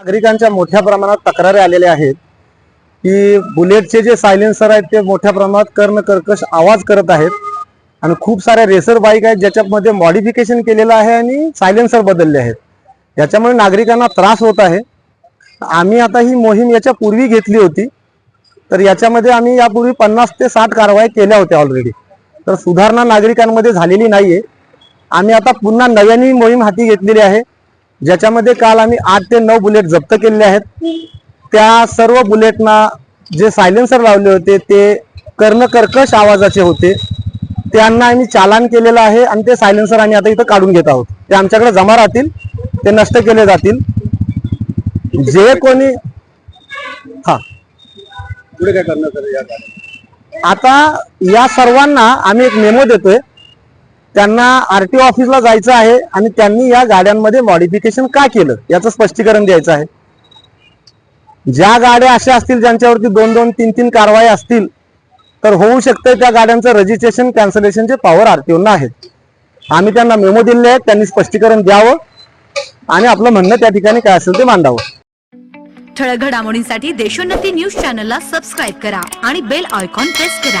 नागरिकांच्या मोठ्या प्रमाणात तक्रारी आलेल्या आहेत की बुलेटचे जे सायलेन्सर आहेत ते मोठ्या प्रमाणात कर्ण कर्कश आवाज करत आहेत. आणि खूप साऱ्या रेसर बाईक आहेत ज्याच्यामध्ये मॉडिफिकेशन केलेलं आहे आणि सायलेन्सर बदलले आहेत. याच्यामुळे नागरिकांना त्रास होत आहे. आम्ही आता ही मोहीम याच्या पूर्वी घेतली होती. तर याच्यामध्ये आम्ही यापूर्वी पन्नास ते साठ कारवाई केल्या होत्या ऑलरेडी तर सुधारणा नागरिकांमध्ये झालेली नाहीये. आम्ही आता पुन्हा नव्याने मोहीम हाती घेतलेली आहे. ज्याच्यामध्ये काल आम्ही आठ ते नऊ बुलेट जप्त केलेले आहेत. त्या सर्व बुलेटना जे सायलेन्सर लावले होते ते कर्णकर्कश आवाजाचे होते. त्यांना आम्ही चालान केलेलं आहे आणि ते सायलेन्सर आम्ही आता इथं काढून घेत आहोत. ते आमच्याकडे जमा राहतील ते नष्ट केले जातील. जे कोणी हा. पुढे काय करणार आता या सर्वांना आम्ही एक मेमो देतोय. त्यांना आरटीओ ऑफिसला जायचं आहे आणि त्यांनी या गाड्यांमध्ये मॉडिफिकेशन का केलं? याचं स्पष्टीकरण द्यायचं आहे. ज्या गाड्या अशा असतील ज्यांच्यावरती दोन दोन तीन तीन कारवाई असतील तर होऊ शकतं त्या गाड्यांचं रजिस्ट्रेशन कॅन्सलेशनचे पॉवर आरटीओना आहेत. आम्ही त्यांना मेमो दिले आहेत त्यांनी स्पष्टीकरण द्यावं आणि आपलं म्हणणं त्या ठिकाणी काय असेल ते मांडावं. ठळक घडामोडींसाठी देशोन्नती न्यूज चॅनलला सबस्क्राईब करा आणि बेल आयकॉन प्रेस करा.